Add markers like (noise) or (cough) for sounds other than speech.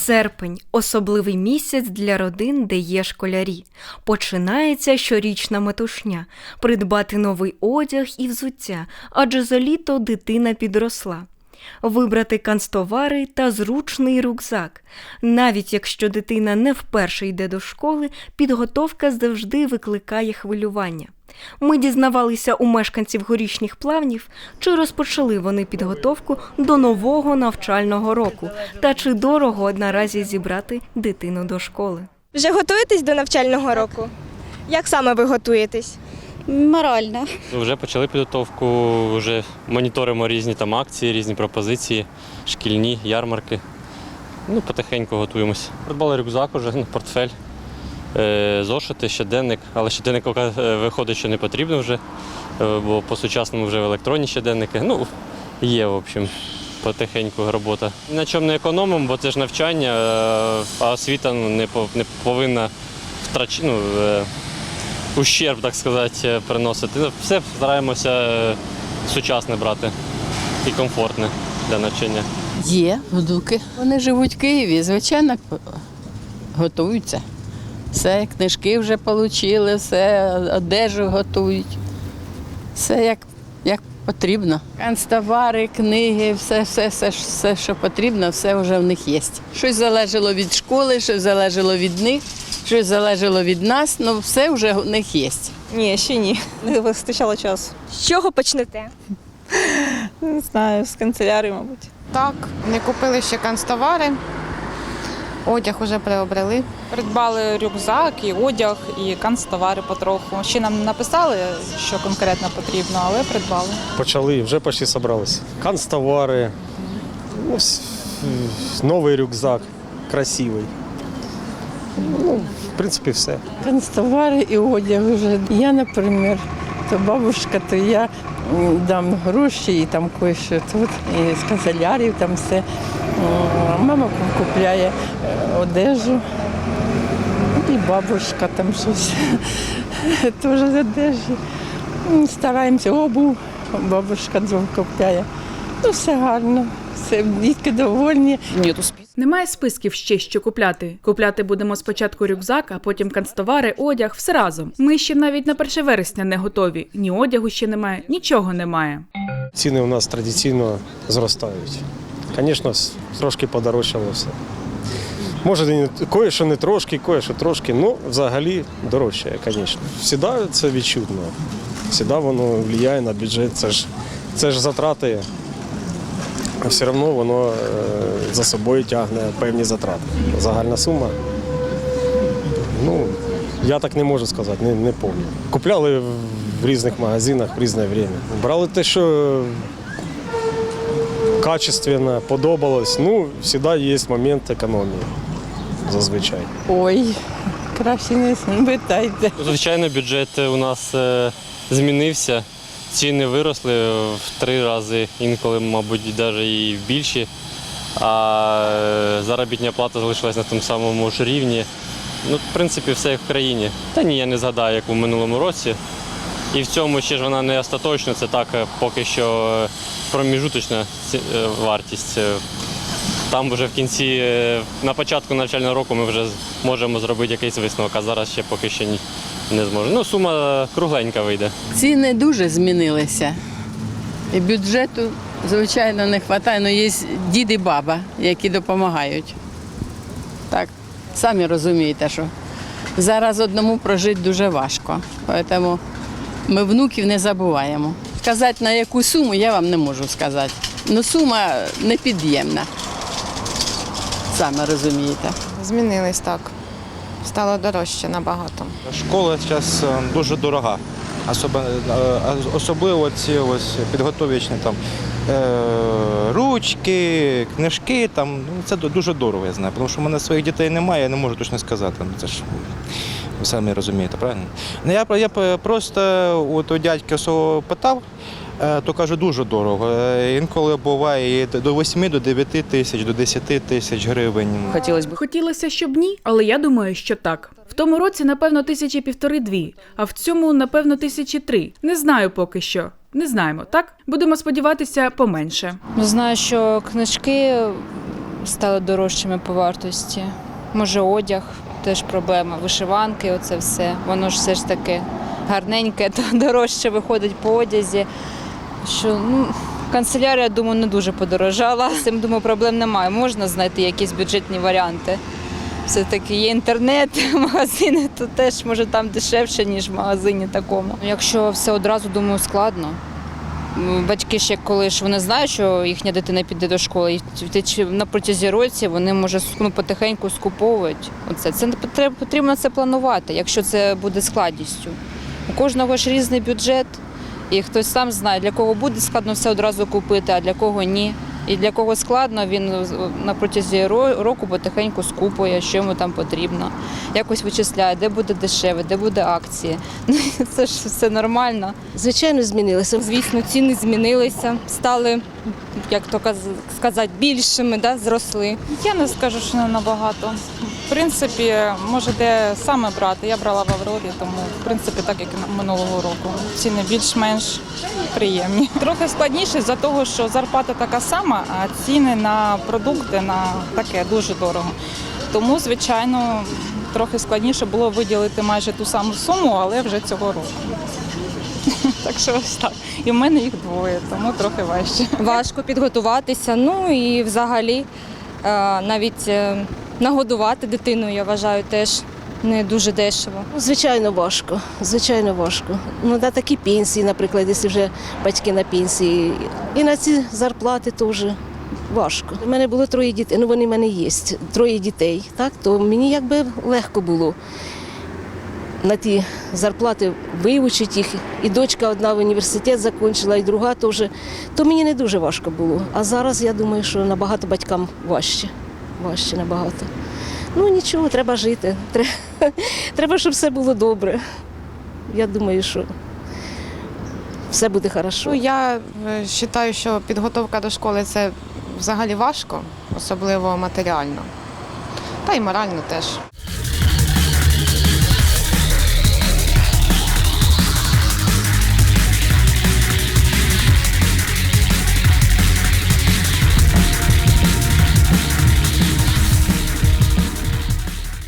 Серпень особливий місяць для родин, де є школярі. Починається щорічна метушня придбати новий одяг і взуття, адже за літо дитина підросла. Вибрати канцтовари та зручний рюкзак. Навіть якщо дитина не вперше йде до школи, підготовка завжди викликає хвилювання. Ми дізнавалися у мешканців горішніх плавнів, чи розпочали вони підготовку до нового навчального року, та чи дорого наразі зібрати дитину до школи. Вже готуєтесь до навчального року? Як саме ви готуєтесь? Морально. Вже почали підготовку, вже моніторимо різні там акції, різні пропозиції, шкільні, ярмарки. Ну, потихеньку готуємося. Придбали рюкзак уже, ну, портфель, зошити, щоденник, але щоденник е, виходить, що не потрібно вже, е, бо по-сучасному вже в електронні щоденники. Ну, є, в общем, потихеньку робота. На чому не економимо, бо це ж навчання, е, а освіта ну, не, повинна втрач... ну, е, ущерб, так сказати, е, приносити. Ну, Все стараємося е, сучасне брати і комфортне для навчання. Є внуки. Вони живуть в Києві, звичайно, готуються. Все, книжки вже отримали, все, одежу готують. Все як, як потрібно. Канцтовари, книги, все, все, все, все, що потрібно, все вже в них є. Щось залежало від школи, щось залежало від них, щось залежало від нас, ну все вже в них є. Ні, ще ні. Не вистачало часу. З чого почнете? Не знаю, з канцелярії, мабуть. Так, не купили ще канцтовари. Одяг уже приобрели. Придбали рюкзак, і одяг, і канцтовари потроху. Ще нам написали, що конкретно потрібно, але придбали. Почали, вже почти зібралися. Канцтовари, с- новий рюкзак, красивий. Ну, в принципі, все. Канцтовари і одяг вже. Я, наприклад, то бабушка, то я дам гроші і там кое-що тут, і з канцелярів там все. Мама купляє е, одежу. І бабушка там щось (laughs) теж з одежі. Стараємося обув, бабушка купляє. Ну, все гарно, все, дітки довольні. Немає списків ще що купляти. Купляти будемо спочатку рюкзак, а потім канцтовари, одяг, все разом. Ми ще навіть на 1 вересня не готові. Ні одягу ще немає, нічого немає. Ціни у нас традиційно зростають. Звісно, трошки подорожчало все. Може, і не- кое-що не трошки, кое-що трошки, ну взагалі дорожчає, звісно. Всіда це відчутно. Всіда воно впливає на бюджет. Це ж, це ж затрати, все одно воно е, за собою тягне певні затрати. Загальна сума. Ну, я так не можу сказати, не, не пам'ятаю. Купляли в- різних магазинах в різне время. Брали те, що качественно, подобалось. Ну, завжди є момент економії. Зазвичай. Ой, краще не питайте. Звичайно, бюджет у нас е, змінився. Ціни виросли в три рази, інколи, мабуть, навіть і більші. А е, заробітня плата залишилась на тому самому ж рівні. Ну, в принципі, все як в країні. Та ні, я не згадаю, як у минулому році. І в цьому ще ж вона не остаточна, це так е, поки що е, проміжуточна вартість. Там вже в кінці, на початку навчального року ми вже можемо зробити якийсь висновок, а зараз ще поки що ні, не зможемо. Ну, сума кругленька вийде. Ціни дуже змінилися. І бюджету, звичайно, не вистачає, але є дід і баба, які допомагають. Так, самі розумієте, що зараз одному прожити дуже важко. Тому ми внуків не забуваємо. Сказати на яку суму я вам не можу сказати. Ну сума непід'ємна. Самі розумієте. Змінились так. Стало дорожче набагато. Школа зараз дуже дорога. Е, Особливо ці ось підготовічні там е, ручки, книжки. Там, ну, це дуже дорого, я знаю. Тому що в мене своїх дітей немає, я не можу точно сказати. Ну, це ж ви самі розумієте, правильно? Ну, я, я просто от у дядька свого питав, е, то каже, дуже дорого. Е, Інколи буває і до 8 до 9 тисяч, до 10 тисяч гривень. Хотілося б хотілося, щоб ні, але я думаю, що так. В тому році, напевно, тисячі півтори-дві, а в цьому, напевно, тисячі три. Не знаю поки що. Не знаємо, так? Будемо сподіватися поменше. Знаю, що книжки стали дорожчими по вартості. Може, одяг теж проблема, вишиванки, оце все. Воно ж все ж таки гарненьке, (laughs) то дорожче виходить по одязі. Що, ну, канцелярія, думаю, не дуже подорожала. З цим, думаю, проблем немає. Можна знайти якісь бюджетні варіанти. Все-таки є інтернет, (laughs) магазини, то теж може там дешевше, ніж в магазині такому. Якщо все одразу, думаю, складно. Батьки ще коли ж вони знають, що їхня дитина піде до школи, і на протязі році вони може ну, потихеньку скуповують. Оце це потрібно це планувати, якщо це буде складністю. У кожного ж різний бюджет, і хтось сам знає, для кого буде складно все одразу купити, а для кого ні. І для кого складно, він на протязі ро- року потихеньку скупує, що йому там потрібно. Якось вичисляє, де буде дешеве, де буде акції. (laughs) Ну, це ж все нормально. Звичайно, змінилися. Звісно, ціни змінилися, стали, як то сказати, більшими, да, зросли. Я не скажу, що не набагато. Принципі, може, де саме брати. Я брала в Аврорі, тому в принципі так як минулого року. Ціни більш-менш приємні. (laughs) Трохи складніше за того, що зарплата така сама, а ціни на продукти на таке дуже дорого. Тому, звичайно, трохи складніше було виділити майже ту саму суму, але вже цього року. (laughs) Так що ось так. І в мене їх двоє, тому трохи важче. Важко підготуватися. Ну і взагалі е, навіть е, нагодувати дитину, я вважаю, теж не дуже дешево. Звичайно, важко. Звичайно, важко. Ну, на такі пенсії, наприклад, якщо вже батьки на пенсії. І на ці зарплати теж важко. У мене було троє дітей, ну вони в мене є, троє дітей, так, то мені якби легко було на ті зарплати вивчити їх. І дочка одна в університет закінчила, і друга теж. То мені не дуже важко було. А зараз я думаю, що набагато батькам важче. Важче набагато. Ну нічого, треба жити. (laughs) Треба, щоб все було добре. Я думаю, що все буде хорошо. Ну, я вважаю, що підготовка до школи це взагалі важко, особливо матеріально. Та й морально теж.